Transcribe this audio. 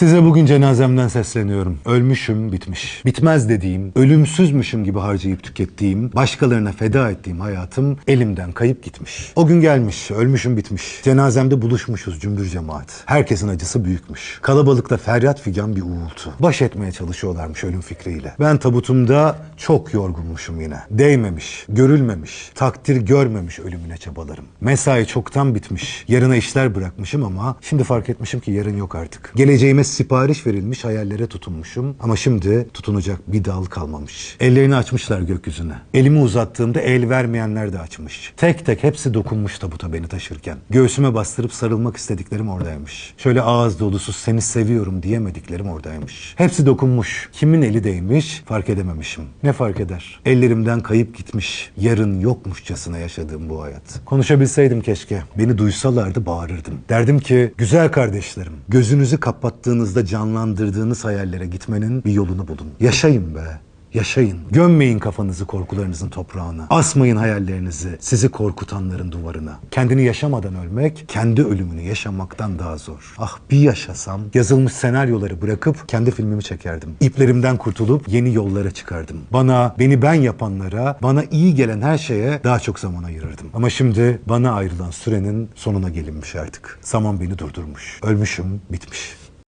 Size bugün cenazemden sesleniyorum. Ölmüşüm, bitmiş. Bitmez dediğim, ölümsüzmüşüm gibi harcayıp tükettiğim, başkalarına feda ettiğim hayatım elimden kayıp gitmiş. O gün gelmiş, ölmüşüm, bitmiş. Cenazemde buluşmuşuz cümbür cemaat. Herkesin acısı büyükmüş. Kalabalıkta feryat figan bir uğultu. Baş etmeye çalışıyorlarmış ölüm fikriyle. Ben tabutumda çok yorgunmuşum yine. Değmemiş, görülmemiş, takdir görmemiş ölümüne çabalarım. Mesai çoktan bitmiş. Yarına işler bırakmışım ama şimdi fark etmişim ki yarın yok artık. Geleceğime sipariş verilmiş hayallere tutunmuşum ama şimdi tutunacak bir dal kalmamış. Ellerini açmışlar gökyüzüne. Elimi uzattığımda el vermeyenler de açmış. Tek tek hepsi dokunmuş tabuta beni taşırken. Göğsüme bastırıp sarılmak istediklerim oradaymış. Şöyle ağız dolusu seni seviyorum diyemediklerim oradaymış. Hepsi dokunmuş. Kimin eli değmiş fark edememişim. Ne fark eder? Ellerimden kayıp gitmiş. Yarın yokmuşçasına yaşadığım bu hayat. Konuşabilseydim keşke. Beni duysalardı bağırırdım. Derdim ki güzel kardeşlerim gözünüzü kapattığınızda canlandırdığınız hayallere gitmenin bir yolunu bulun. Yaşayın be. Yaşayın. Gömmeyin kafanızı korkularınızın toprağına. Asmayın hayallerinizi sizi korkutanların duvarına. Kendini yaşamadan ölmek, kendi ölümünü yaşamaktan daha zor. Ah bir yaşasam yazılmış senaryoları bırakıp kendi filmimi çekerdim. İplerimden kurtulup yeni yollara çıkardım. Bana, beni ben yapanlara, bana iyi gelen her şeye daha çok zaman ayırırdım. Ama şimdi bana ayrılan sürenin sonuna gelinmiş artık. Zaman beni durdurmuş. Ölmüşüm, bitmiş.